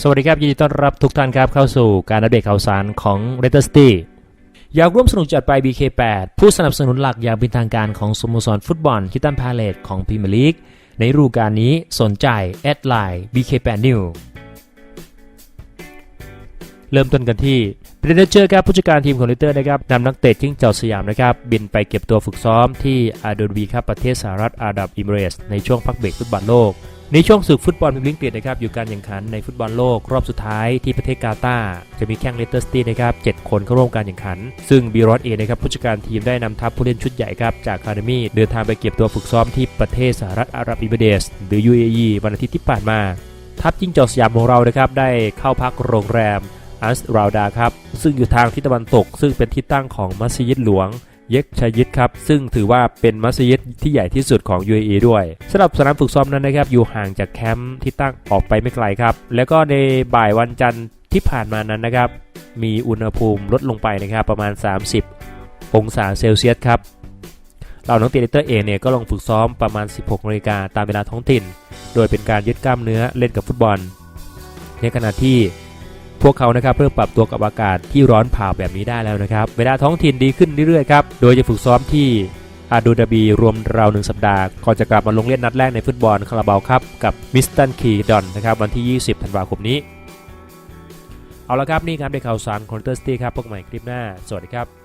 สวัสดีครับ ยินดีต้อนรับทุกท่านครับเข้าสู่การอัปเดตข่าวสารของ r e d d e r City อยากร่วมสนุกจัดไป BK8 ผู้สนับสนุนหลักอย่างเป็นทางการของสโมสรฟุตบอลคิตันพาเลตของพรีเมียร์ลีกในฤดูกาลนี้สนใจแอดไลน์ BK8 New เริ่มต้นกันที่เ e เดเจอร์ครับผู้จัดการทีมของลิเตอร์นะครับนำนักเตะทิ้งเจ้าสยามนะครับบินไปเก็บตัวฝึกซ้อมที่อาโดบีครับประเทศสหรัฐอาหรับอิมเรสในช่วงพักเบรกฟุตบอลโลก ในช่วงศึกฟุตบอลพรีเมียร์ลีกเกนะครับอยู่การแข่งขันในฟุตบอลโลกรอบสุดท้ายที่ประเทศกาตาร์จะมีแข่งเลสเตอร์สตี้นะครับ7คนเข้าร่วมการแข่งขัน ซึ่งบีรอสเอนะครับผู้จัดการทีมได้นำทัพผู้เล่นชุดใหญ่ครับจากคาเดมี่เดินทางไปเก็บตัวฝึกซ้อมที่ประเทศสหรัฐอาหรับอิมิเรสหรือ UAE วันอาทิตย์ที่ผ่านมา ทัพจิ้งจอกสยามของเรานะครับได้เข้าพักโรงแรมอัสราดาครับซึ่งอยู่ทางทิศตะวันตก ซึ่งเป็นที่ตั้งของมัสยิดหลวง เยกชายิดครับ ซึ่งถือว่าเป็นมัสยิดที่ใหญ่ที่สุดของ UAE ด้วยสำหรับสนามฝึกซ้อมนั้นนะครับ อยู่ห่างจากแคมป์ที่ตั้งออกไปไม่ไกลครับ แล้วก็ในบ่ายวันจันทร์ที่ผ่านมานั้นนะครับ มีอุณหภูมิลดลงไปนะครับประมาณ 30 องศาเซลเซียสครับเราน้องเตเลเตอร์เองเนี่ยก็ลงฝึกซ้อมประมาณ 16นาฬิกาตามเวลาท้องถิ่น โดยเป็นการยึดกล้ามเนื้อเล่นกับฟุตบอล ในขณะที่ พวกเขานะครับเริ่มปรับตัวกับอากาศที่ร้อนเผาแบบนี้ได้แล้วนะครับ เวลาท้องถิ่นดีขึ้นเรื่อยๆครับ โดยจะฝึกซ้อมที่อาดูดาบีรวมราวหนึ่งสัปดาห์ก่อนจะกลับมาลงเล่นนัดแรกในฟุตบอลคาราบาวครับกับมิสตันคีดอนนะครับวันที่ 20 ธันวาคมนี้ เอาละครับนี่ครับในข่าวสารคอนเตอร์สตี้ครับพบกันใหม่คลิปหน้า สวัสดีครับ